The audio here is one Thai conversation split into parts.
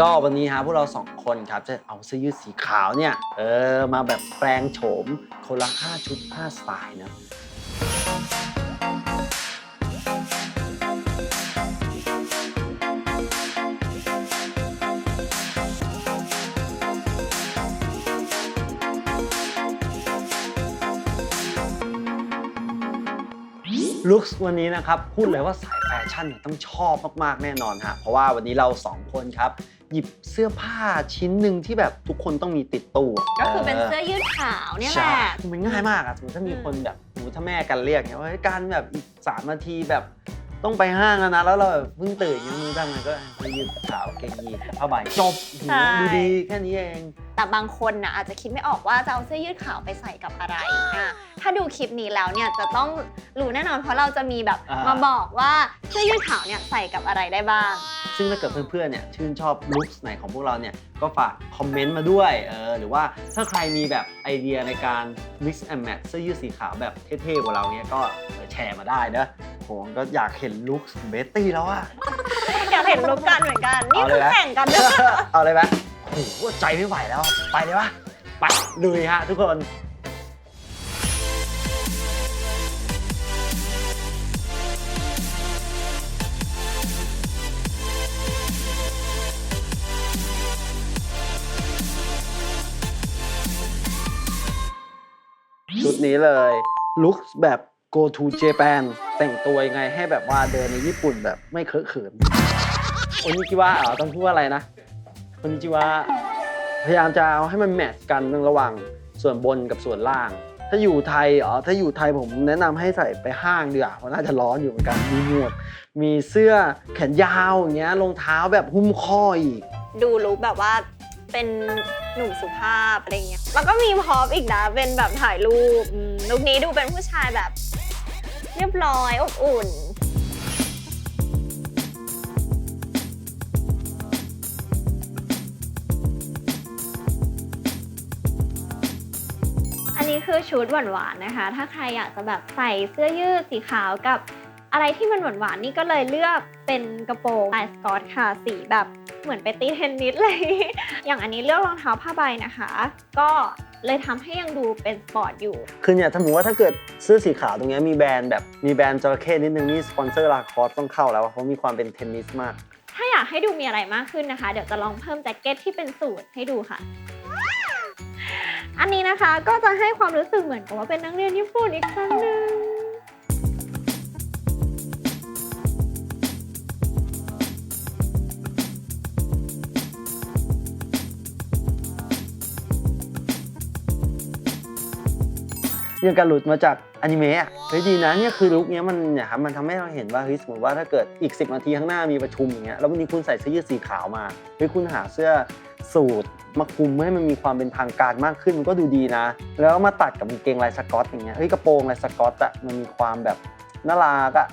ก็วันนี้ฮะพวกเราสองคนครับจะเอาเสื้อยืดสีขาวเนี่ยเออมาแบบแปลงโฉมคนละห้าชุดห้าสไตล์นะ ลุควันนี้นะครับ พูดเลยว่าสายแฟชั่นเนี่ยต้องชอบมาก ๆ แน่นอนฮะเพราะว่าวันนี้เราสองคนครับ หยิบเสื้อผ้าชิ้นหนึ่งที่แบบทุกคนต้องมีติดตู้ก็คือเป็นเสื้อยืดขาวเนี่ยแหใช่ละคือมันง่ายมากอะสมมติถ้ามีคนแบบสมมติถ้าแม่กันเรียกเนี่ยว่าเฮ้ยการแบบอีกสามนาทีแบบต้องไปห้างแล้วนะแล้วเราแบบเพิ่งตื่นยังมือทำไงก็เสื้อยืดขาวเกงยีนผ้าใบจบใช่ ดูดีแค่นี้เอง แต่บางคนนะอาจจะคิดไม่ออกว่าจะเอาเสื้อยืดขาวไปใส่กับอะไรอะถ้าดูคลิปนี้แล้วเนี่ยจะต้องรู้แน่นอนเพราะเราจะมีแบบอ่าม มาบอกว่าเสื้อยืดขาวเนี่ยใส่กับอะไรได้บ้าง ซึ่งถ้าเกิดเพื่อนๆเนี่ยชื่นชอบลุคไหนของพวกเราเนี่ยก็ฝากคอมเมนต์มาด้วยเออหรือว่าถ้าใครมีแบบไอเดียในการ mix and match เสื้อยืดสีขาวแบบเท่ๆกว่าเราเนี่ยก็เออแชร์มาได้นะผมก็อยากเห็นลุคเบตตี้แล้วอะอยากเห็นรูปกันเหมือนกัน นี่เอาเลคืยอนะแข่งกันด้วยเอาเลยไหมโอ้โหใจไม่ไหวแล้ว ไปเลยปะไปลุยฮะทุกคน นี้เลยลุคแบบ go to Japan แต่งตัวยังไงให้แบบว่าเดินในญี่ปุ่นแบบไม่เคอะเขินโอนิจิวะเหรอต้องพูดว่าอะไรนะโอนิจิวะพยายามจะเอาให้มันแมทช์กันระหว่างส่วนบนกับส่วนล่าง ถ้าอยู่ไทยอ๋อถ้าอยู่ไทยผมแนะนำให้ใส่ไปห้างดีกว่าเพราะน่าจะร้อนอยู่เหมือนกันมีหมวกมีเสื้อแขนยาวอย่างเงี้ยรองเท้าแบบหุ้มข้ออีก ดูลุคแบบว่าเป็นหนุ่มสุภาพอะไรเงี้ยแล้วก็มีพร็อพอีกนะ เป็นแบบถ่ายรูปลุคนี้ดูเป็นผู้ชายแบบ เรียบร้อยอบอุ่นอันนี้คือชุดหวานๆนะคะ ถ้าใครอยากจะแบบใส่เสื้อยืดสีขาวกับอะไรที่มันหวานๆนี่ก็เลยเลือกเป็นกระโปรงลายสกอตค่ะ สีแบบเหมือนไปตีเทนนิสเลย อย่างอันนี้เลือกรองเท้าผ้าใบนะคะ ก็เลยทำให้ยังดูเป็นสปอร์ตอยู่ คือเนี่ยถ้าสมมติว่าถ้าเกิดเสื้อสีขาวตรงเนี้ยมีแบรนด์แบบมีแบรนด์จระเข้นิดนึงนี่สปอนเซอร์ลาคอสต้องเข้าแล้วอะเพราะมีความเป็นเทนนิสมาก ถ้าอยากให้ดูมีอะไรมากขึ้นนะคะ เดี๋ยวจะลองเพิ่มแจ็คเก็ตที่เป็นสูทให้ดูค่ะ อันนี้นะคะก็จะให้ความรู้สึกเหมือนกับว่าเป็นนักเรียนญี่ปุ่นอีกครั้งหนึ่ง ยังการหลุดมาจากอนิเมะเฮ้ยดีนะเนี่ยคือลุคเนี้ยมันเนี่ยครับมันทำให้เราเห็นว่าเฮ้ยสมมติว่าถ้าเกิดอีก 10 นาทีข้างหน้ามีประชุมอย่างเงี้ยแล้ววันนี้คุณใส่เสื้อยืดสีขาวมาเฮ้ยคุณหาเสื้อสูทมาคลุมให้มันมีความเป็นทางการมากขึ้นมันก็ดูดีนะ แล้วมาตัดกับกางเกงลายสกอตอย่างเงี้ยเฮ้ยกระโปรงลายสกอตอะมันมีความแบบน่ารักอะ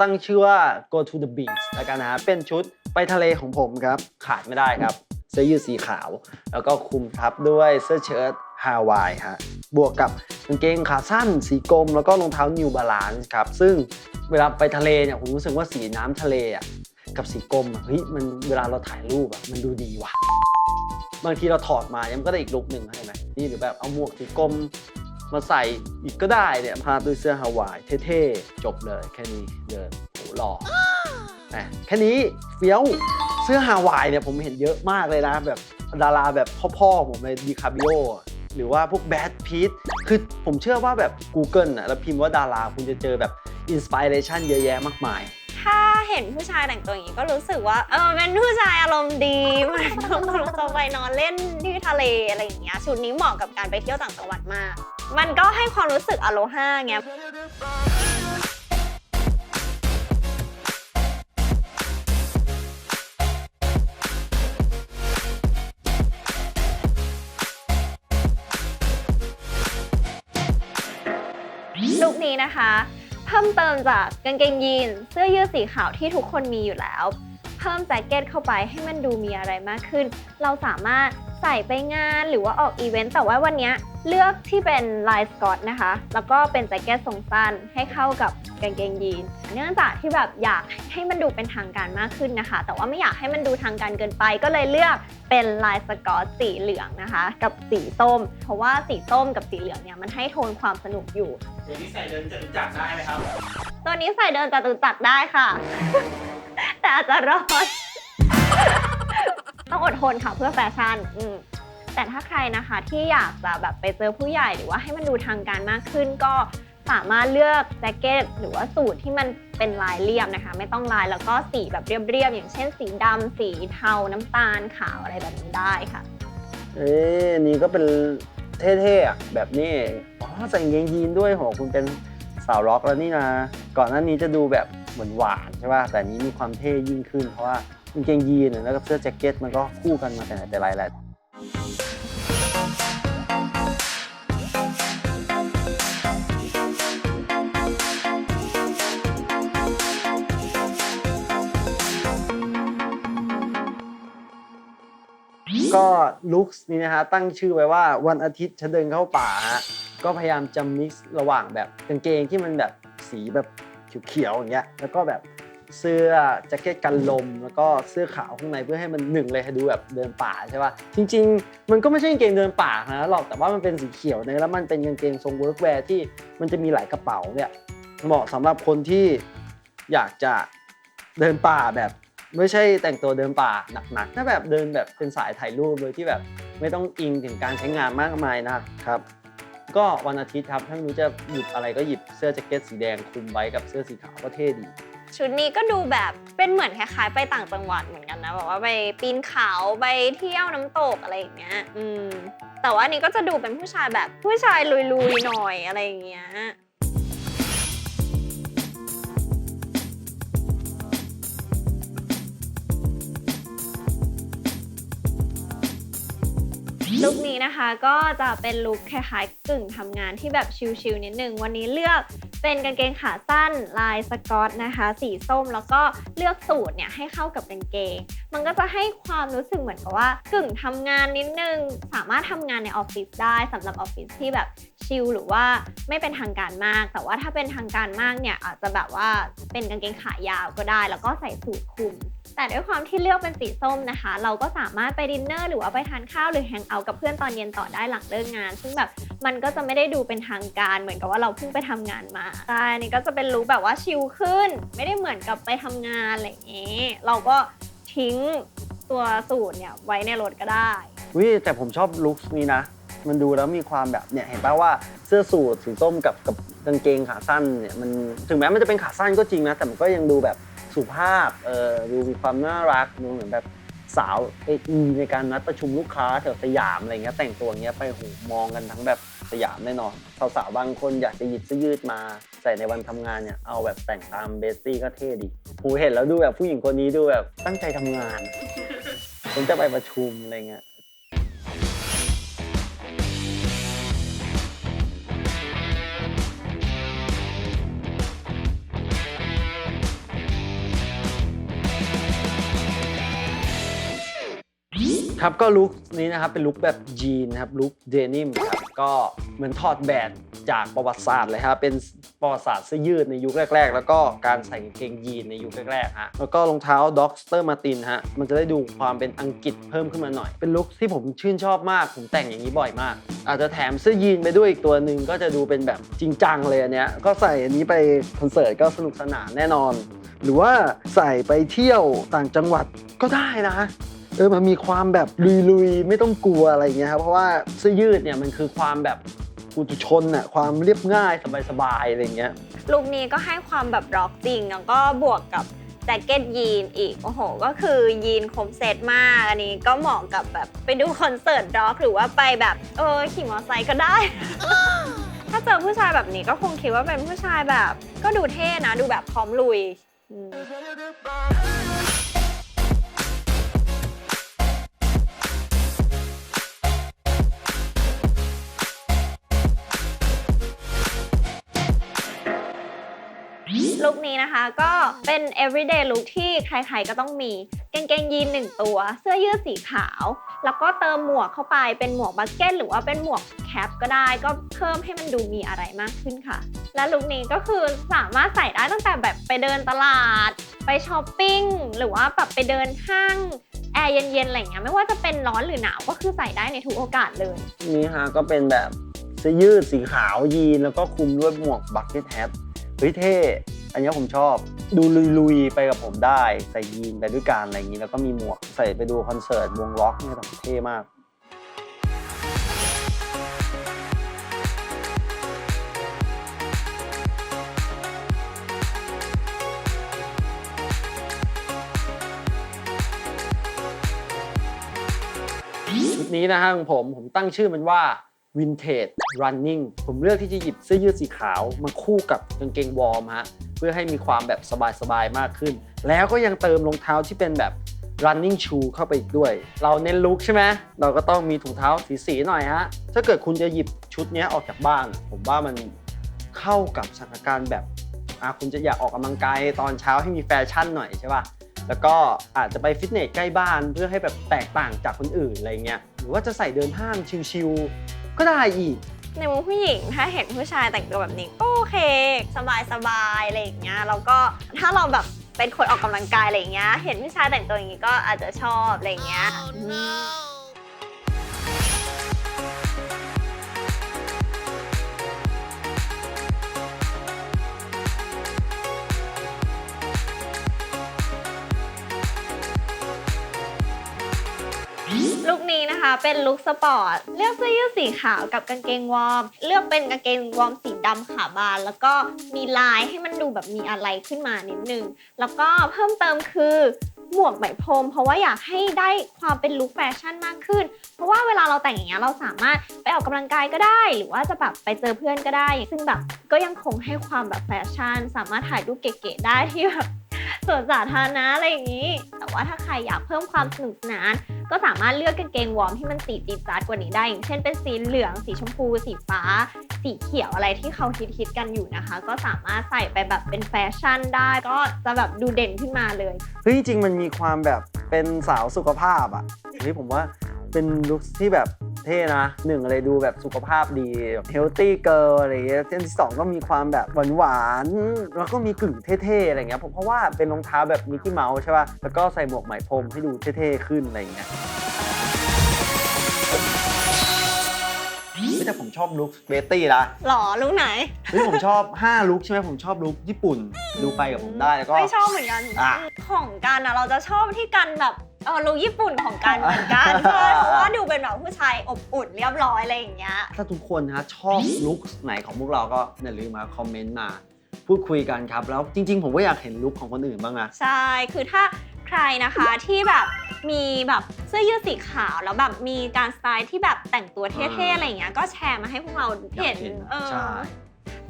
ตั้งชื่อว่า go to the beach แล้วกันนะฮะเป็นชุดไปทะเลของผมครับ ขาดไม่ได้ครับ เสื้อยืดสีขาว แล้วก็คลุมทับด้วยเสื้อเชิ้ตฮาวายฮะบวกกับกางเกงขาสั้น สีกรมแล้วก็รองเท้า New Balance ครับ ซึ่งเวลาไปทะเลเนี่ยผมรู้สึกว่าสีน้ำทะเลอะกับสีกรมอะเฮ้ยมันเวลาเราถ่ายรูปอะมันดูดีว่ะบางทีเราถอดมายังก็ได้อีกลุคหนึ่งใช่ไหมนี่หรือแบบเอาหมวกสีกรม มาใส่อีกก็ได้เนี่ยพาดด้วยเสื้อฮาวายเท่ๆ จบเลยแค่นี้เดินโหหล่อแหมแค่นี้เฟี้ยวเสื้อฮาวายเนี่ยผมเห็นเยอะมากเลยนะ แบบดาราแบบพ่อๆ ผมเลยดีคาบิโอหรือว่าพวกแบดพีทคือผมเชื่อว่าแบบ Google นะแล้วพิมพ์ว่าดาราคุณจะเจอแบบอินสปิเรชันเยอะแยะมากมายถ้าเห็นผู้ชายแต่งตัวอย่างนี้ก็รู้สึกว่าเออเป็นผู้ชายอารมณ์ดีมันก็จะไปนอนเล่นที่ทะเลอะไรอย่างเงี้ยชุดนี้เหมาะกับการไปเที่ยวต่างจังหวัดมาก มันก็ให้ความรู้สึกอโลฮาไงลุคนี้นะคะ เพิ่มเติมจากกางเกงยีนเสื้อยืดสีขาวที่ทุกคนมีอยู่แล้ว เพิ่มแจ็คเก็ตเข้าไปให้มันดูมีอะไรมากขึ้น เราสามารถ ใส่ไปงานหรือว่าออกอีเวนต์แต่ว่าวันเนี้ยเลือกที่เป็นลายสกอตนะคะ แล้วก็เป็นแจ็คเก็ตทรงสั้นให้เข้ากับกางเกงยีน เนื่องจากที่แบบอยากให้มันดูเป็นทางการมากขึ้นนะคะ แต่ว่าไม่อยากให้มันดูทางการเกินไป ก็เลยเลือกเป็นลายสกอตสีเหลืองนะคะ กับสีส้ม เพราะว่าสีส้มกับสีเหลืองเนี่ยมันให้โทนความสนุกอยู่เดี๋ยวนี้ใส่เดินจะรู้จักได้ไหมครับ ตัวนี้ใส่เดินจตุจักรได้ค่ะ แต่อาจจะร้อน ต้องอดทนค่ะเพื่อแฟชั่นอืมแต่ถ้าใครนะคะที่อยากจะแบบไปเจอผู้ใหญ่หรือว่าให้มันดูทางการมากขึ้นก็สามารถเลือกแจ็คเก็ตหรือว่าสูทที่มันเป็นลายเรียบนะคะ ไม่ต้องลายแล้วก็สีแบบเรียบๆอย่างเช่น สีดำสีเทาน้ำตาลขาวอะไรแบบนี้ได้ค่ะ เอ้ยอันนี่ก็เป็นเท่ๆอะแบบนี้อ๋อใส่กางเกงยีนด้วยโหคุณเป็นสาวร็อกแล้วนี่นะก่อนหน้านี้จะดูแบบเหมือนหวานใช่ป่ะแต่นี้มีความเท่ยิ่งขึ้นเพราะว่าางเกงยีนแล้วก็เสื้อแจ็คเก็ตมันก็คู่กันมาแต่ไหนแต่ไรแหละก็ลุคนี้นะฮะตั้งชื่อไว้ว่าวันอาทิตย์ฉันเดินเข้าป่าฮะก็พยายามจะมิกซ์ระหว่างแบบกางเกงที่มันแบบสีแบบเขียวๆอย่างเงี้ยแล้วก็แบบ เสื้อแจ็คเก็ตกันลม แล้วก็เสื้อขาวข้างในเพื่อให้มันหนึ่งเลยให้ดูแบบเดินป่าใช่ป่ะจริง ๆ มันก็ไม่ใช่กางเกงเดินป่านะหรอกแต่ว่ามันเป็นสีเขียวเนี่ยแล้วมันเป็นกางเกงทรงเวิร์กแวร์ที่มันจะมีหลายกระเป๋าเนี่ยเหมาะสำหรับคนที่อยากจะเดินป่าแบบไม่ใช่แต่งตัวเดินป่าหนักๆถ้าแบบเดินแบบเป็นสายถ่ายรูปโดยที่แบบไม่ต้องอิงถึงการใช้งานมากมายนะครับก็วันอาทิตย์ครับถ้าไม่รู้จะหยิบอะไรก็หยิบเสื้อแจ็คเก็ตสีแดงคลุมไว้กับเสื้อสีขาวก็เท่ดี ชุดนี้ก็ดูแบบเป็นเหมือนคล้ายๆ ไปต่างจังหวัดเหมือนกันนะแบบว่าไปปีนเขาไปเที่ยวน้ำตกอะไรอย่างเงี้ย อืม แต่ว่านนี้ก็จะดูเป็นผู้ชายแบบผู้ชายลุยๆหน่อยอะไรอย่างเงี้ย ลุคนี้นะคะก็จะเป็นลุคคล้ายๆกึ่งทำงานที่แบบชิลๆนิดนึง วันนี้เลือกเป็นกางเกงขาสั้นลายสกอตนะคะ สีส้มแล้วก็เลือกสูตรเนี่ยให้เข้ากับกางเกง มันก็จะให้ความรู้สึกเหมือนกับว่ากึ่งทำงานนิดนึง สามารถทำงานในออฟฟิศได้สำหรับออฟฟิศที่แบบชิลหรือว่าไม่เป็นทางการมาก แต่ว่าถ้าเป็นทางการมากเนี่ยอาจจะแบบว่าเป็นกางเกงขายาวก็ได้ แล้วก็ใส่สูทคลุม แต่ด้วยความที่เลือกเป็นสีส้มนะคะ เราก็สามารถไปดินเนอร์หรือว่าไปทานข้าวหรือแฮงเอาท์กับเพื่อนตอนเย็นต่อได้หลังเลิกงาน ซึ่งแบบมันก็จะไม่ได้ดูเป็นทางการเหมือนกับว่าเราเพิ่งไปทำงานมาใช่นี่ก็จะเป็นลุคแบบว่าชิลขึ้น ไม่ได้เหมือนกับไปทำงานอะไรอย่างนี้ เราก็ทิ้งตัวสูตรเนี่ยไว้ในรถก็ได้วิแต่ผมชอบลุคนี้นะ มันดูแล้วมีความแบบเนี่ยเห็นป่ะว่าเสื้อสูทสีส้มกับกับกางเกงขาสั้นเนี่ยมันถึงแม้มันจะเป็นขาสั้นก็จริงนะแต่มันก็ยังดูแบบ สุภาพเออดูมีความน่ารักดูเหมือนแบบสาวเอในการนัดประชุมลูกค้าแถวสยามอะไรเงี้ยแต่งตัวเงี้ยไปโหมองกันทั้งแบบสยามแน่นอนสาวๆบางคนอยากจะหยิบเสื้อยืดมาใส่ในวันทำงานเนี่ยเอาแบบแต่งตามเบสตี้ก็เท่ดีผูเห็นแล้วดูแบบผู้หญิงคนนี้ดูแบบตั้งใจทำงานผมจะไปประชุมอะไรเงี้ย ครับก็ลุคนี้นะครับเป็นลุคแบบยีนนะครับลุคเดนิมครับก็เหมือนถอดแบบจากประวัติศาสตร์เลยครับเป็นประวัติศาสตร์เสื้อยืดในยุคแรก ๆ แล้วก็การใส่กางเกงยีนในยุคแรกๆฮะแล้วก็รองเท้าด็อกสเตอร์มาตินฮะมันจะได้ดูความเป็นอังกฤษเพิ่มขึ้นมาหน่อย เป็นลุคที่ผมชื่นชอบมาก ผมแต่งอย่างนี้บ่อยมาก อาจจะแถมเสื้อยีนไปด้วยอีกตัวหนึ่งก็จะดูเป็นแบบจริงจังเลยอันเนี้ยก็ใส่อันนี้ไปคอนเสิร์ตก็สนุกสนานแน่นอน หรือว่าใส่ไปเที่ยวต่างจังหวัดก็ได้นะ เออมันมีความแบบลุยๆ ไม่ต้องกลัวอะไรเงี้ยครับเพราะว่าเสื้อยืดเนี่ยมันคือความแบบปุถุชนอะความเรียบง่ายสบายๆอะไรเงี้ยลุคนี้ก็ให้ความแบบร็อกจริง แล้วก็บวกกับแจ็คเก็ตยีนอีก โอ้โห ก็คือยีนคมเซตมาก อันนี้ก็เหมาะกับแบบไปดูคอนเสิร์ตร็อกหรือว่าไปแบบ เออ ขี่มอเตอร์ไซค์ก็ได้ ถ้าเจอผู้ชายแบบนี้ก็คงคิดว่าเป็นผู้ชายแบบ ก็ดูเท่นะ ดูแบบพร้อมลุยอื ลุคนี้นะคะก็เป็น everyday look ที่ใครๆก็ต้องมีกางเกงยีนหนึ่งตัว เสื้อยืดสีขาว แล้วก็เติมหมวกเข้าไปเป็นหมวกบัสเก็ตหรือว่าเป็นหมวกแคปก็ได้ ก็เพิ่มให้มันดูมีอะไรมากขึ้นค่ะ และลุคนี้ก็คือสามารถใส่ได้ตั้งแต่แบบไปเดินตลาด ไปช้อปปิ้ง หรือว่าแบบไปเดินห้างแอร์เย็นๆอะไรเงี้ยไม่ว่าจะเป็นร้อนหรือหนาวก็คือใส่ได้ในทุกโอกาสเลยนี่ฮะก็เป็นแบบเสื้อยืดสีขาวยีนแล้วก็คลุมด้วยหมวกบักเก็ตแฮท เฮ้ยเท่อันนี้ผมชอบ ดูลุยๆไปกับผมได้ ใส่ยีนไปด้วยกันอะไรอย่างนี้แล้วก็มีหมวกใส่ไปดูคอนเสิร์ตวงล็อกเนี่ยแบบเท่มากชุดนี้นะฮะของผมผมตั้งชื่อมันว่า Vintage Running ผมเลือกที่จะหยิบเสื้อยืดสีขาวมาคู่กับกางเกงวอร์มฮะเพื่อให้มีความแบบสบายๆมากขึ้น แล้วก็ยังเติมรองเท้าที่เป็นแบบ running shoe เข้าไปอีกด้วย เราเน้นลุคใช่ไหมเราก็ต้องมีถุงเท้าสีๆหน่อยฮะถ้าเกิดคุณจะหยิบชุดนี้ออกจากบ้าน ผมว่ามันเข้ากับสถานการณ์แบบอะคุณจะอยากออกกำลังกายตอนเช้าให้มีแฟชั่นหน่อยใช่ป่ะแล้วก็อาจจะไปฟิตเนสใกล้บ้านเพื่อให้แบบแตกต่างจากคนอื่นอะไรเงี้ยหรือว่าจะใส่เดินห้างชิลๆ ก็ได้อีก ในมุมผู้หญิงถ้าเห็นผู้ชายแต่งตัวแบบนี้ก็โอเค สบายสบายๆอะไรอย่างเงี้ยแล้วก็ถ้าเราแบบเป็นคนออกกำลังกายอะไรอย่างเงี้ยเห็นผู้ชายแต่งตัวอย่างงี้ก็อาจจะชอบอะไรอย่างเงี้ยอืม นะคะ เป็นลุคสปอร์ต เลือกเสื้อยืดสีขาวกับกางเกงวอร์ม เลือกเป็นกางเกงวอร์มสีดำขาบาน แล้วก็มีลายให้มันดูแบบมีอะไรขึ้นมานิดนึง แล้วก็เพิ่มเติมคือหมวกไหมพรม เพราะว่าอยากให้ได้ความเป็นลุคแฟชั่นมากขึ้น เพราะว่าเวลาเราแต่งอย่างเงี้ยเราสามารถไปออกกำลังกายก็ได้ หรือว่าจะแบบไปเจอเพื่อนก็ได้ ซึ่งแบบก็ยังคงให้ความแบบแฟชั่น สามารถถ่ายรูปเก๋ๆได้ที่แบบสวนสาธารณะอะไรอย่างนี้ แต่ว่าถ้าใครอยากเพิ่มความสนุกสนาน ก็สามารถเลือกกางเกงวอร์มที่มันสีจีดจ๊าดกว่านี้ได้อย่างเช่นเป็นสีเหลือง สีชมพู สีฟ้า สีเขียวอะไรที่เขาฮิตๆกันอยู่นะคะ ก็สามารถใส่ไปแบบเป็นแฟชั่นได้ ก็จะแบบดูเด่นขึ้นมาเลย เฮ้ยจริงๆมันมีความแบบเป็นสาวสุขภาพอะนี้ผมว่าเป็นลุคที่แบบ เท่นะหนึ่งอะไรดูแบบสุขภาพดีเฮลตี้เกิร์ลอะไรเงี้ยที่สองก็มีความแบบหวานๆแล้วก็มีกึ่งเท่ๆอะไรเงี้ยผมเพราะว่าเป็นรองเท้าแบบมิกกี้เมาส์ใช่ป่ะแล้วก็ใส่หมวกไหมพรมให้ดูเท่ๆขึ้นอะไรเงี้ยเฮ้ยแต่ผมชอบลุคเบตตี้นะหรอลุกไหนเฮ้ยผมชอบ 5 ลุคใช่ไหมผมชอบลุคญี่ปุ่น ดูไปกับผมได้แล้วก็ไม่ชอบเหมือนกันอะของกันอะเราจะชอบที่กันแบบ เออลุคญี่ปุ่นของกันเหมือนกันใช่เพราะว่าดูเป็นแบบผู้ชายอบอุ่นเรียบร้อยอะไรอย่างเงี้ย ถ้าทุกคนนะชอบลุคไหนของพวกเราก็อย่าลืมมาคอมเมนต์มาพูดคุยกันครับ แล้วจริง ๆ ผมก็อยากเห็นลุคของคนอื่นบ้างนะ ใช่ คือถ้าใครนะคะที่แบบมีแบบเสื้อยืดสีขาวแล้วแบบมีการสไตล์ที่แบบแต่งตัวเท่ๆอ่าอะไรอย่างเงี้ยก็แชร์มาให้พวกเราเห็นอยากเห็นเออใช่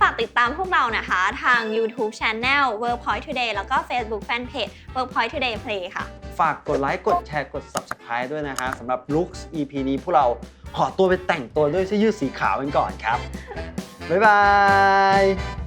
ฝากติดตามพวกเรานะคะ ทาง YouTube Channel Workpoint Today แล้วก็ Facebook Fanpage Workpoint Today Play ค่ะ ฝากกดไลค์กดแชร์กด Subscribe ด้วยนะคะสำหรับ Looks EP นี้พวกเราขอตัวไปแต่งตัวด้วยเสื้อยืดสีขาวกันก่อนครับ บ๊ายบาย